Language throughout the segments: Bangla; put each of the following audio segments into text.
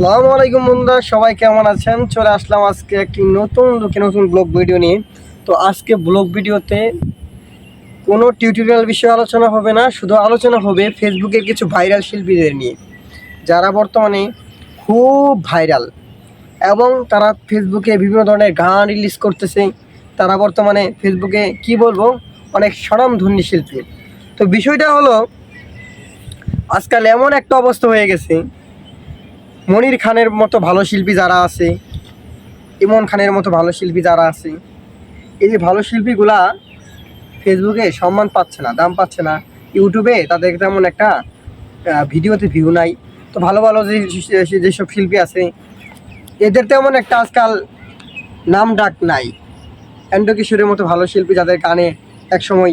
আসসালামু আলাইকুম বন্ধুরা, সবাই কেমন আছেন? চলে আসলাম আজকে একটি নতুন লোকে নতুন ব্লগ ভিডিও নিয়ে। তো আজকে ব্লগ ভিডিওতে কোনো টিউটোরিয়াল বিষয়ে আলোচনা হবে না, শুধু আলোচনা হবে ফেসবুকের কিছু ভাইরাল শিল্পীদের নিয়ে। যারা বর্তমানে খুব ভাইরাল এবং তারা ফেসবুকে বিভিন্ন ধরনের গান রিলিজ করতেছে, তারা বর্তমানে ফেসবুকে কি বলব, অনেক স্বনামধন্য শিল্পী। তো বিষয়টা হলো, আজকাল এমন একটা অবস্থা হয়ে গেছে মনির খানের মতো ভালো শিল্পী যারা আছে, ইমন খানের মতো ভালো শিল্পী যারা আছে, এই যে ভালো শিল্পীগুলা ফেসবুকে সম্মান পাচ্ছে না, দাম পাচ্ছে না ইউটিউবে তাদের তেমন একটা ভিডিওতে ভিউ নাই। তো ভালো ভালো যে যেসব শিল্পী আছে, এদের তেমন একটা আজকাল নাম ডাক নাই। অ্যান্ড্র কিশোরের মতো ভালো শিল্পী যাদের গানে একসময়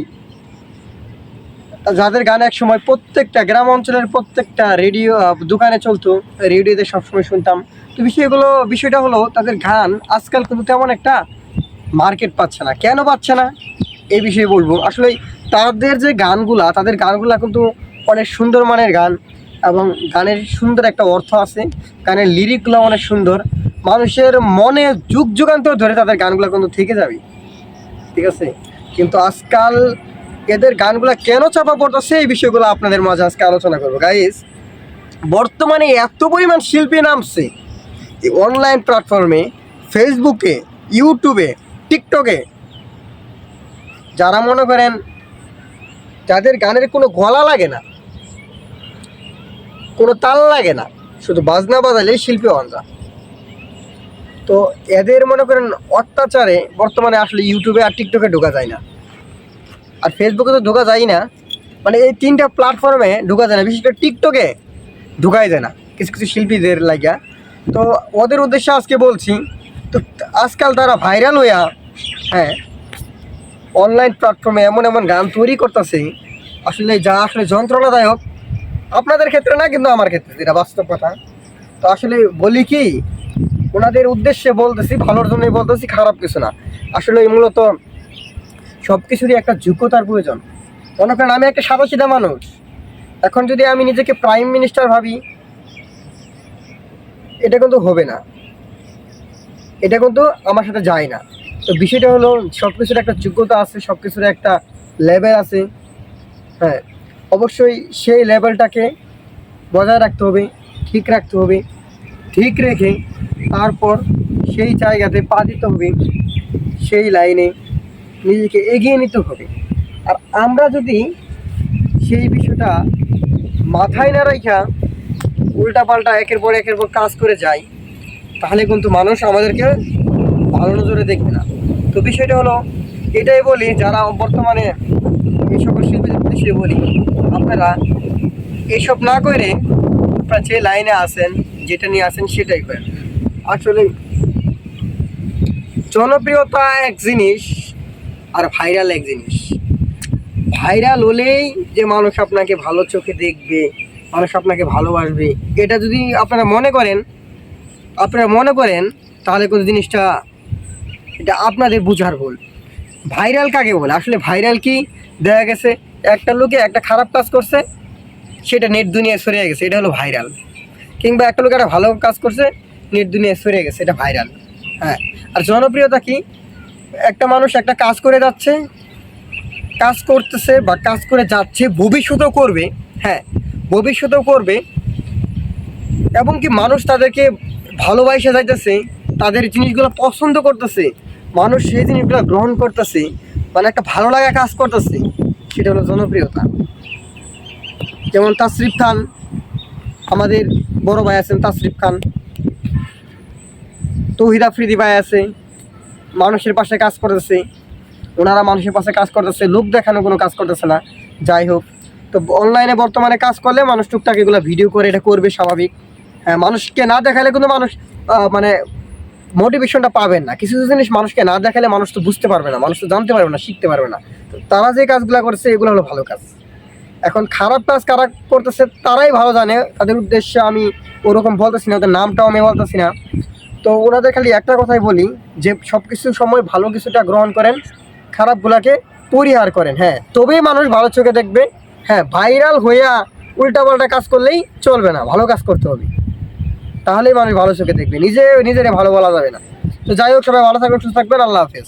যাদের গান এক সময় প্রত্যেকটা গ্রাম অঞ্চলের প্রত্যেকটা রেডিও দোকানে চলতো, রেডিওতে সবসময় শুনতাম। তো বিষয়গুলো বিষয়টা হলো, তাদের গান আজকাল কিন্তু তেমন একটা মার্কেট পাচ্ছে না। কেন পাচ্ছে না? এই বিষয়ে বলব। আসলে তাদের যে গানগুলা, তাদের গানগুলা কিন্তু অনেক সুন্দর মানের গান এবং গানের সুন্দর একটা অর্থ আছে। গানের লিরিকগুলো অনেক সুন্দর। মানুষের মনে যুগ যুগান্তর ধরে তাদের গানগুলো কিন্তু থেকে যাবে। ঠিক আছে? কিন্তু আজকাল এদের গানগুলো কেন চাপা পড়তেছে এই বিষয়গুলো আপনাদের মাঝে আজকে আলোচনা করব। গাইজ বর্তমানে এত পরিমাণ শিল্পী নামছে। অনলাইন প্ল্যাটফর্মে ফেসবুকে ইউটিউবে টিকটকে যারা মনে করেন যাদের গানের কোনো গলা লাগে না, কোনো তাল লাগে না, শুধু বাজনা বাজালেই শিল্পী হন তো এদের মনে করেন অত্যাচারে বর্তমানে আসলে ইউটিউবে আর টিকটকে ঢোকা যায় না। আর ফেসবুকে তো ঢোকা যায় না। মানে এই তিনটা প্ল্যাটফর্মে ঢোকা যায় না, বিশেষ করে টিকটকে ঢোকাই যায় না, কিছু কিছু শিল্পীদের লাগা তো ওদের উদ্দেশ্যে আজকে বলছি, তো আজকাল তারা ভাইরাল হইয়া হ্যাঁ অনলাইন প্ল্যাটফর্মে এমন এমন গান তৈরি করতেছে, আসলে যা আসলে যন্ত্রণাদায়ক, আপনাদের ক্ষেত্রে না, কিন্তু আমার ক্ষেত্রে যেটা বাস্তব কথা। তো আসলে বলি কি, ওনাদের উদ্দেশ্যে বলতেছি, ভালোর জন্যই বলতেছি, খারাপ কিছু না। আসলে মূলত সব কিছুরই একটা যোগ্যতার প্রয়োজন। মনে করেন, আমি একটা সাদা সিধা মানুষ। এখন যদি আমি নিজেকে প্রাইম মিনিস্টার ভাবি, এটা কিন্তু হবে না। এটা কিন্তু আমার সাথে যায় না। তো বিষয়টা হলো সব কিছুর একটা যোগ্যতা আছে সব কিছুর একটা লেভেল আছে। হ্যাঁ অবশ্যই সেই লেভেলটাকে বজায় রাখতে হবে, ঠিক রাখতে হবে, ঠিক রেখে তারপর সেই জায়গাতে পা দিতে হবে, সেই লাইনে নিজেকে এগিয়ে নিতে হবে। আর আমরা যদি সেই বিষয়টা মাথায় না রাখা উল্টাপাল্টা একের পর একের পর কাজ করে যাই, তাহলে কিন্তু মানুষ আমাদেরকে ভালো নজরে দেখবে না। তো বিষয়টা হলো, এটাই বলি, যারা বর্তমানে এই সকল শিল্পীদের বলি, আপনারা এইসব না করে আপনারা যে লাইনে আসেন যেটা নিয়ে আসেন সেটাই করেন। আসলে জনপ্রিয়তা এক জিনিস আর ভাইরাল এক জিনিস। ভাইরাল হলেই যে মানুষ আপনাকে ভালো চোখে দেখবে, মানুষ আপনাকে ভালোবাসবে, এটা যদি আপনারা মনে করেন, আপনারা মনে করেন, তাহলে কোনো জিনিসটা, এটা আপনাদের বুঝার ভুল। ভাইরাল কাকে বলে? আসলে ভাইরাল কি? দেখা গেছে, একটা লোকে একটা খারাপ কাজ করছে, সেটা নেট দুনিয়ায় সরে গেছে, এটা হলো ভাইরাল কিংবা একটা লোক একটা ভালো কাজ করছে নেট দুনিয়ায় সরে গেছে, এটা ভাইরাল হ্যাঁ আর জনপ্রিয়তা কি? একটা মানুষ একটা কাজ করে যাচ্ছে, কাজ করতেছে বা কাজ করে যাচ্ছে, ভবিষ্যতেও করবে হ্যাঁ ভবিষ্যতেও করবে, এবং কি মানুষ তাদেরকে ভালোবাসে যাইতেছে তাদের জিনিসগুলো পছন্দ করতেছে, মানুষ সেই জিনিসগুলো গ্রহণ করতেছে মানে একটা ভালো লাগা কাজ করতেছে, সেটা হলো জনপ্রিয়তা। যেমন তাসরিফ খান, আমাদের বড় ভাই আছেন তাসরিফ খান, তৌহিদ আফ্রিদি ভাই আছে মানুষের পাশে কাজ করতেছে, ওনারা মানুষের পাশে কাজ করতেছে, লোক দেখানো কোনো কাজ করতেছে না। যাই হোক, তো অনলাইনে বর্তমানে কাজ করলে মানুষ টুকটাক এগুলো ভিডিও করে, এটা করবে স্বাভাবিক। হ্যাঁ মানুষকে না দেখালে কিন্তু মানুষ মানে মোটিভেশনটা পাবেন না। কিছু কিছু জিনিস মানুষকে না দেখালে মানুষ তো বুঝতে পারবে না, মানুষ তো জানতে পারবে না, শিখতে পারবে না। তারা যে কাজগুলো করছে, এগুলো হলো ভালো কাজ। এখন খারাপ কাজ কারা করতেছে, তারাই ভালো জানে। তাদের উদ্দেশ্যে আমি ওরকম বলতেছি না, ওদের নামটাও আমি বলতেছি না। তো ওনাদের খালি একটা কথাই বলি, যে সব কিছু সময় ভালো কিছুটা গ্রহণ করেন খারাপগুলাকে পরিহার করেন হ্যাঁ। তবেই মানুষ ভালো চোখে দেখবে হ্যাঁ ভাইরাল হইয়া উল্টাপাল্টা কাজ করলেই চলবে না, ভালো কাজ করতে হবে। তাহলেই মানুষ ভালো চোখে দেখবে, নিজে নিজেরে ভালো বলা যাবে না। তো যাই হোক, সবাই ভালো থাকবেন, সুস্থ থাকবেন, আল্লাহ হাফেজ।